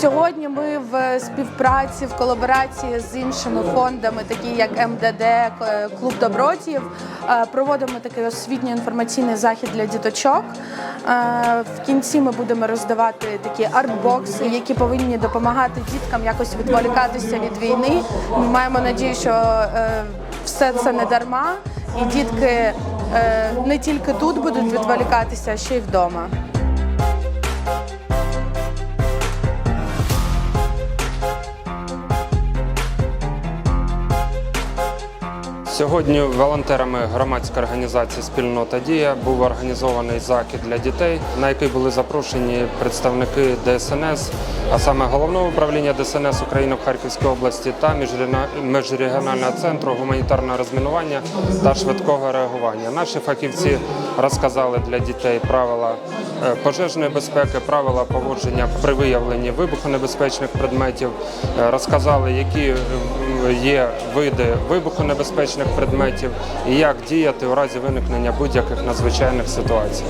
Сьогодні ми в співпраці, в колаборації з іншими фондами, такі як МДД, Клуб Добротіїв, е, проводимо такий освітньо інформаційний захід для діточок. Е, В кінці ми будемо роздавати такі артбокси, які повинні допомагати діткам якось відволікатися від війни. Ми маємо надію, що е, все це не дарма, і дітки не тільки тут будуть відволікатися, а ще й вдома. Сьогодні волонтерами громадської організації Спільнота Дія був організований захід для дітей, на який були запрошені представники ДСНС, а саме головного управління ДСНС України в Харківській області та міжрегіонального центру гуманітарного розмінування та швидкого реагування. Наші фахівці розказали для дітей правила е, пожежної безпеки, правила поводження при виявленні вибухонебезпечних предметів, е, розказали, які е, є види вибухонебезпечних предметів і як діяти у разі виникнення будь-яких надзвичайних ситуацій.